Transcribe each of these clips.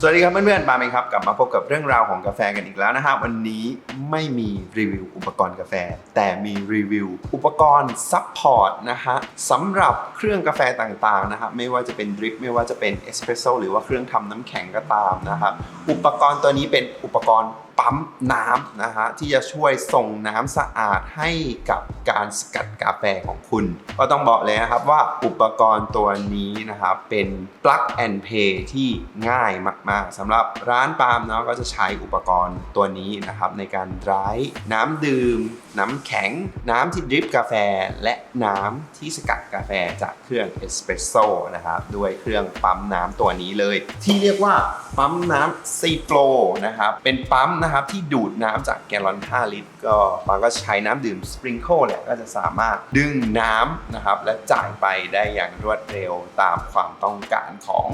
สวัสดีครับเพื่อนๆปาเองครับกลับมาพบกับเรื่องราวของกาแฟกันอีกแล้วนะครับวันนี้ไม่มีรีวิวอุปกรณ์กาแฟ แต่มีรีวิวอุปกรณ์ซัพพอร์ตนะฮะสำหรับเครื่องกาแฟต่างๆนะฮะไม่ว่าจะเป็นดริปไม่ว่าจะเป็นเอสเปรสโซหรือว่าเครื่องทำน้ำแข็งก็ตามนะครับอุปกรณ์ตัวนี้เป็นอุปกรณ์ ปั๊มน้ำนะฮะที่จะช่วยส่งน้ำสะอาดให้กับการสกัดกาแฟของคุณ ก็ต้องบอกเลยนะครับว่าอุปกรณ์ตัวนี้นะครับเป็น plug and play ที่ง่ายมากๆสำหรับร้านปาล์มเนาะก็จะใช้อุปกรณ์ตัวนี้นะครับในการร้ายน้ำดื่ม น้ำแข็ง น้ำที่ดริปกาแฟ และน้ำที่สกัดกาแฟจากเครื่องเอสเปรสโซ่นะครับด้วยเครื่องปั๊มน้ำตัวนี้เลย ที่เรียกว่าปั๊มน้ำซีโฟลนะครับเป็นปั๊มนะครับที่ดูดน้ำจากแกลลอน 5 ลิตร ก็ปาก็ใช้น้ำดื่มสปริงเกิลแหละก็จะสามารถดึงน้ำนะครับและจ่ายไปได้อย่างรวดเร็วตามความต้องการของ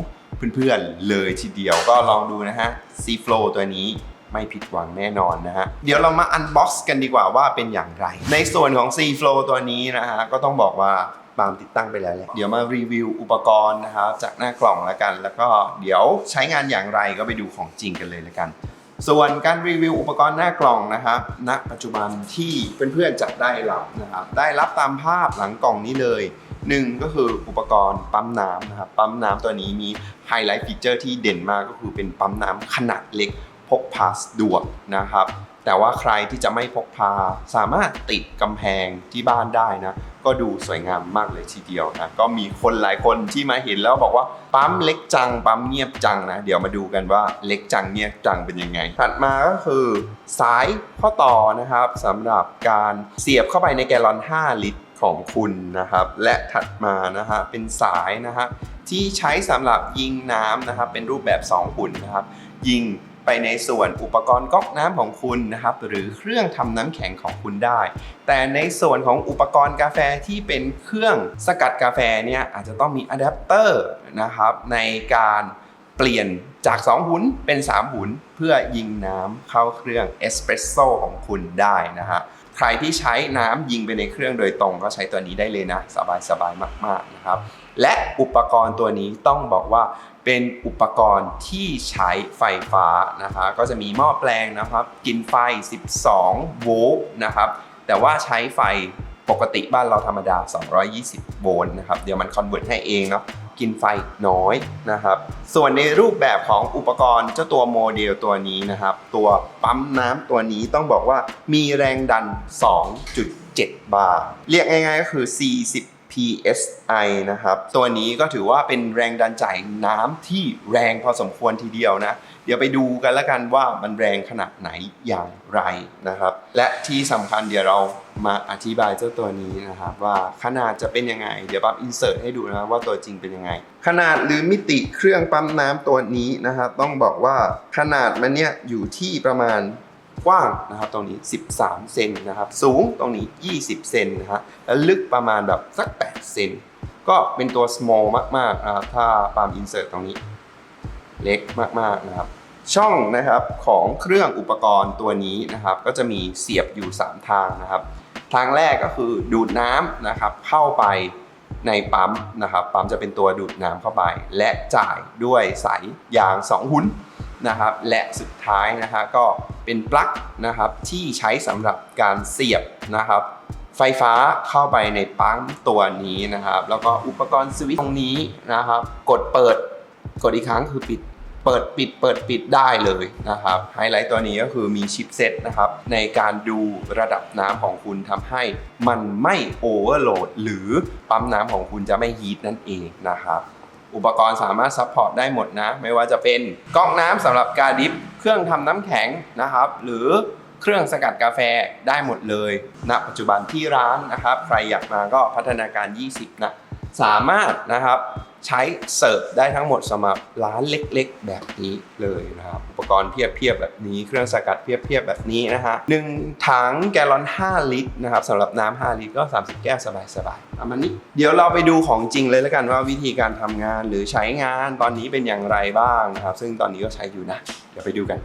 เพื่อนๆเลยทีเดียวก็ลองดูนะฮะซีโฟลตัวนี้ไม่ผิดหวังแน่นอนนะฮะ เดี๋ยวเรามาอันบ็อกซ์กันดีกว่าว่าเป็นอย่างไร ในส่วนของ C Flow ตัวนี้นะฮะ ก็ต้องบอกว่าปาล์มติดตั้งไปแล้วแหละเดี๋ยวมารีวิวอุปกรณ์นะครับจากหน้ากล่องแล้วกัน แล้วก็เดี๋ยวใช้งานอย่างไรก็ไปดูของจริงกันเลยแล้วกัน ส่วนการรีวิวอุปกรณ์หน้ากล่องนะครับณปัจจุบันที่เพื่อนๆจะได้รับนะครับได้รับตามภาพหลังกล่องนี้เลยหนึ่งก็คืออุปกรณ์ปั๊มน้ำนะครับปั๊มน้ำตัวนี้มีไฮไลท์ฟีเจอร์ที่เด่นมากก็คือเป็นปั๊มน้ำขนาดเล็กพกพาสะดวกนะครับ แต่ว่าใครที่จะไม่พกพาสามารถติดกำแพงที่บ้านได้นะ ก็ดูสวยงามมากเลยทีเดียวนะ ก็มีคนหลายคนที่มาเห็นแล้วบอกว่าปั๊มเล็กจัง ปั๊มเงียบจังนะ เดี๋ยวมาดูกันว่าเล็กจังเงียบจังเป็นยังไง ถัดมาก็คือสายข้อต่อนะครับสำหรับการเสียบเข้าไปในแกลลอน 5 ลิตรของคุณนะครับ และถัดมานะฮะเป็นสายนะฮะที่ใช้สำหรับยิงน้ำนะครับเป็นรูปแบบ2หุ่นนะครับ ยิง ไปในส่วนอุปกรณ์ก๊อกน้ำของคุณนะครับ หรือเครื่องทำน้ำแข็งของคุณได้ แต่ในส่วนของอุปกรณ์กาแฟที่เป็นเครื่องสกัดกาแฟเนี่ยอาจจะต้องมีอะแดปเตอร์นะครับในการเปลี่ยนจาก 2 หุนเป็น 3 หุนเพื่อยิงน้ำเข้าเครื่องเอสเปรสโซ่ของคุณได้นะฮะ ใครที่ใช้น้ำยิงไปในเครื่องโดยตรงก็ใช้ตัวนี้ได้เลยนะ สบายๆมากๆนะครับ และอุปกรณ์ตัวนี้ต้องบอกว่าเป็นอุปกรณ์ที่ใช้ไฟฟ้านะคะก็จะมีหม้อแปลงนะครับ กินไฟ 12 โวลต์นะครับ แต่ว่าใช้ไฟปกติบ้านเราธรรมดา 220 โวลต์นะครับ เดี๋ยวมันคอนเวิร์ตให้เองเนาะ กินไฟน้อยนะครับ ส่วนในรูปแบบของอุปกรณ์เจ้าตัวโมเดลตัวนี้นะครับ ตัวปั๊มน้ำตัวนี้ต้องบอกว่ามีแรงดัน 2.7 บาร์ เรียกง่ายๆก็คือ 40 psi นะครับ ตัวนี้ก็ถือว่าเป็นแรงดันจ่ายน้ำที่แรงพอสมควรทีเดียวนะ เดี๋ยวไปดูกันล้วกันว่ามันแรงขนาดไหนอย่างไรนะครับ และที่สำคัญเดี๋ยวเรามาอธิบายเจ้าตัวนี้นะครับ ว่าขนาดจะเป็นยังไง เดี๋ยวปั๊บอินเสิร์ตให้ดูนะว่าตัวจริงเป็นยังไง ขนาดหรือมิติเครื่องปั๊มน้ำตัวนี้นะครับ ต้องบอกว่าขนาดมันเนี่ยอยู่ที่ประมาณ กว้างนะครับตรงนี้ 13 เซนนะครับ สูงตรงนี้ 20 เซนนะฮะแล้วลึกประมาณแบบสัก 8 เซนก็เป็นตัว small มากๆนะครับถ้าปาล์ม insert ตรงนี้ เล็กมากๆนะครับ ช่องนะครับของเครื่องอุปกรณ์ตัวนี้นะครับ ก็จะมีเสียบอยู่ 3 ทางนะครับ ทางแรกก็คือดูดน้ำนะครับเข้าไปในปั๊มนะครับปั๊มจะเป็นตัวดูดน้ำเข้าไป และจ่ายด้วยสายยาง 2 หุ้นนะครับ และสุดท้ายนะฮะก็ เป็นปลั๊กนะครับที่ใช้สำหรับการเสียบนะครับ ไฟฟ้าเข้าไปในปั๊มตัวนี้นะครับ แล้วก็อุปกรณ์สวิตช์ตรงนี้นะครับ กดเปิดกดอีกครั้งคือปิดเปิดปิดเปิดปิดได้เลยนะครับไฮไลท์ตัวนี้ก็คือมีชิปเซตนะครับ ในการดูระดับน้ำของคุณทำให้มันไม่โอเวอร์โหลดหรือปั๊มน้ำของคุณจะไม่ฮีทนั่นเองนะครับ อุปกรณ์สามารถซัพพอร์ตได้หมดนะ ไม่ว่าจะเป็นก๊อกน้ำสำหรับการดิฟเครื่องทำน้ำแข็งนะครับ หรือเครื่องสกัดกาแฟได้หมดเลยณปัจจุบันที่ร้านนะครับ ใครอยากมาก็พัฒนาการ 20 นะ สามารถนะครับ ใช้เสิร์ฟได้ทั้งหมดสำหรับร้านเล็กๆ แบบนี้เลยนะครับ อุปกรณ์เพียบๆแบบนี้ เครื่องสกัดเพียบๆแบบนี้นะฮะหนึ่งถังแกลลอน 5 ลิตรนะครับสำหรับน้ำ5ลิตรก็ 30 แก้วสบายๆประมาณนี้ เดี๋ยวเราไปดูของจริงเลยแล้วกันว่าวิธีการทำงานหรือใช้งานตอนนี้เป็นอย่างไรบ้างนะครับ ซึ่งตอนนี้ก็ใช้อยู่นะ เดี๋ยวไปดูกัน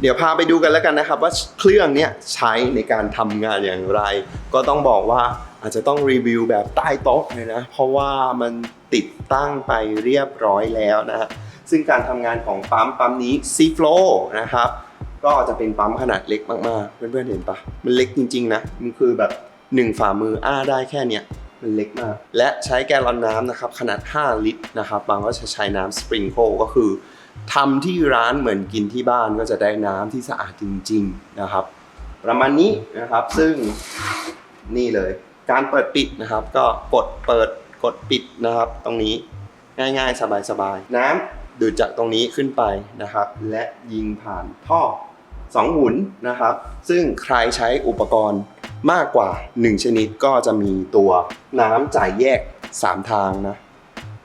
เดี๋ยวพาไปดูกันแล้วกันนะครับว่าเครื่องเนี้ยใช้ในการทำงานอย่างไร ก็ต้องบอกว่า อาจจะต้องรีวิวแบบใต้โต๊ะเลยนะ เพราะว่ามันติดตั้งไปเรียบร้อยแล้วนะฮะซึ่งการทำงานของปั๊มปั๊มนี้ C Flow นะครับก็จะเป็นปั๊มขนาดเล็กมากๆ เพื่อนๆเห็นปะมันเล็กจริงๆนะมันคือแบบหนึ่งฝ่ามืออ้าได้แค่เนี้ยมันเล็กมาก และใช้แกลลอนน้ำนะครับขนาด 5 ลิตรนะครับบางก็จะใช้น้ำสปริงโคก็คือทำที่ร้านเหมือนกินที่บ้านก็จะได้น้ำที่สะอาดจริง ๆนะครับ ประมาณนี้นะครับซึ่งนี่เลย การเปิดปิดนะครับ ก็กดเปิดกดปิดนะครับ ตรงนี้ง่ายๆ สบายๆ น้ำดูดจากตรงนี้ขึ้นไปนะครับ และยิงผ่านท่อสองหมุนนะครับ ซึ่งใครใช้อุปกรณ์มากกว่า 1 ชนิดก็จะมีตัวน้ำจ่ายแยก 3 ทางนะ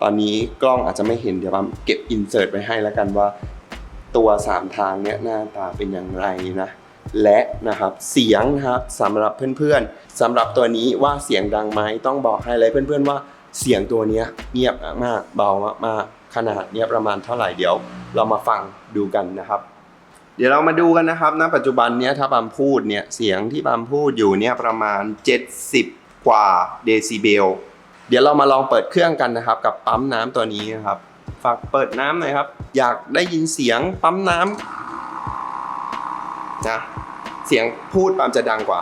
ตอนนี้กล้องอาจจะไม่เห็นเดี๋ยวผมเก็บอินเสิร์ตไว้ให้แล้วกันว่า ตัว 3 ทางเนี้ยหน้าตาเป็นอย่างไรนะ และนะครับเสียงนะครับสำหรับเพื่อนๆสำหรับตัวนี้ว่าเสียงดังไหมต้องบอกให้เลยเพื่อนๆว่าเสียงตัวนี้เงียบมากเบามากๆขนาดเนี้ยประมาณเท่าไหร่เดี๋ยว เรามาฟังดูกันนะครับ เดี๋ยวเรามาดูกันนะครับณปัจจุบันเนี้ยถ้าบามพูดเนี่ยเสียงที่บามพูดอยู่เนี่ยประมาณ 70 กว่าเดซิเบลเดี๋ยวเรามาลองเปิดเครื่องกันนะครับ กับปั๊มน้ำตัวนี้นะครับฝากเปิดน้ำหน่อยครับ อยากได้ยินเสียงปั๊มน้ำ นะเสียงพูดปั๊มจะดังกว่า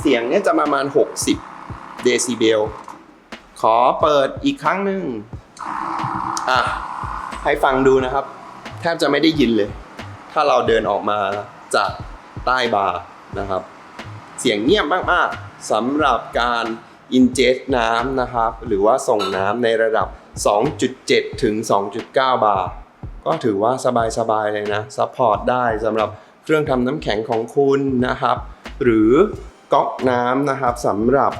เสียงเนี่ยจะประมาณ 60 เดซิเบล ขอเปิดอีกครั้งหนึ่งอะให้ฟังดูนะครับ แทบจะไม่ได้ยินเลย ถ้าเราเดินออกมาจากใต้บาร์นะครับ เสียงเงียบมากๆสำหรับการอินเจ t น้ำนะครับ หรือว่าส่งน้ำในระดับ 2.7 ถึง 2.9 บาร์ ก็ถือว่าสบายๆเลยนะซัพพอร์ตได้สำหรับเครื่องทำน้ำแข็งของคุณนะครับ หรือก๊อกน้ำนะครับสำหรับ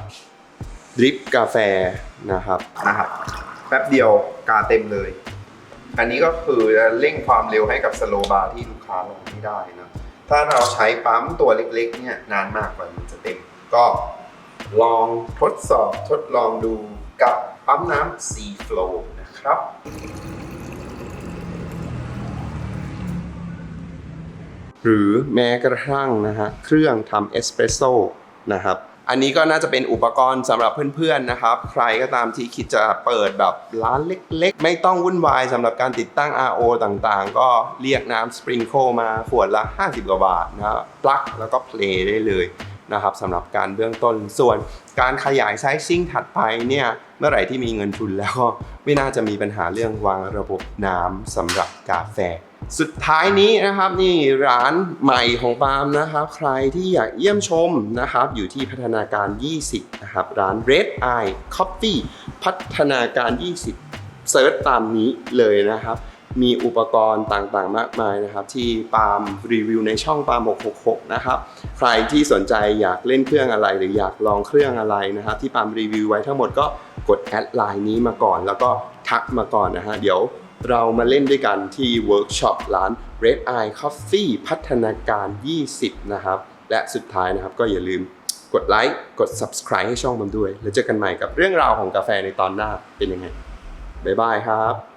ดริปกาแฟนะครับนะครับแป๊บเดียวกาเต็มเลย อันนี้ก็คือเร่งความเร็วให้กับสโลบาร์ที่ลูกค้าลงไม่ได้นะถ้าเราใช้ปั๊มตัวเล็กๆเนี่ยนานมากกว่ามันจะเต็ม ก็ลองทดสอบทดลองดูกับปั๊มน้ำ C Flow นะครับ หรือแม้กระทั่งนะฮะเครื่องทำเอสเปรสโซ่นะครับอันนี้ก็น่าจะเป็นอุปกรณ์สำหรับเพื่อนๆนะครับ ใครก็ตามที่คิดจะเปิดแบบร้านเล็กๆ ไม่ต้องวุ่นวายสำหรับการติดตั้ง RO ต่างๆ ก็เรียกน้ำสปริงโคมาขวดละ 50 กว่าบาทนะครับปลั๊กแล้วก็เพลย์ได้เลยนะครับสำหรับการเบื้องต้นส่วนการขยายไซซิ่งถัดไปเนี่ยเมื่อไหร่ที่มีเงินทุนแล้วก็ไม่น่าจะมีปัญหาเรื่องวางระบบน้ำสำหรับกาแฟ สุดท้ายนี้นะครับนี่ร้านใหม่ของปาล์มนะครับ ใครที่อยากเยี่ยมชมนะครับ อยู่ที่พัฒนาการ 20 นะครับ ร้าน Red Eye Coffee พัฒนาการ 20 เซิร์ชตามนี้เลยนะครับ มีอุปกรณ์ต่างๆมากมายนะครับ ที่ปาล์มรีวิวในช่องปาล์ม 666 นะครับ ใครที่สนใจอยากเล่นเครื่องอะไร หรืออยากลองเครื่องอะไรนะครับ ที่ปาล์มรีวิวไว้ทั้งหมดก็กดแอดไลน์นี้มาก่อน แล้วก็ทักมาก่อนนะฮะเดี๋ยว เรามาเล่นด้วยกันที่เวิร์กช็อปร้าน Red Eye Coffee พัฒนาการ 20 นะครับ และสุดท้ายนะครับก็อย่าลืมกดไลค์กด subscribe ให้ช่องมันด้วย แล้วเจอกันใหม่กับเรื่องราวของกาแฟในตอนหน้าเป็นยังไง บ๊ายบายครับ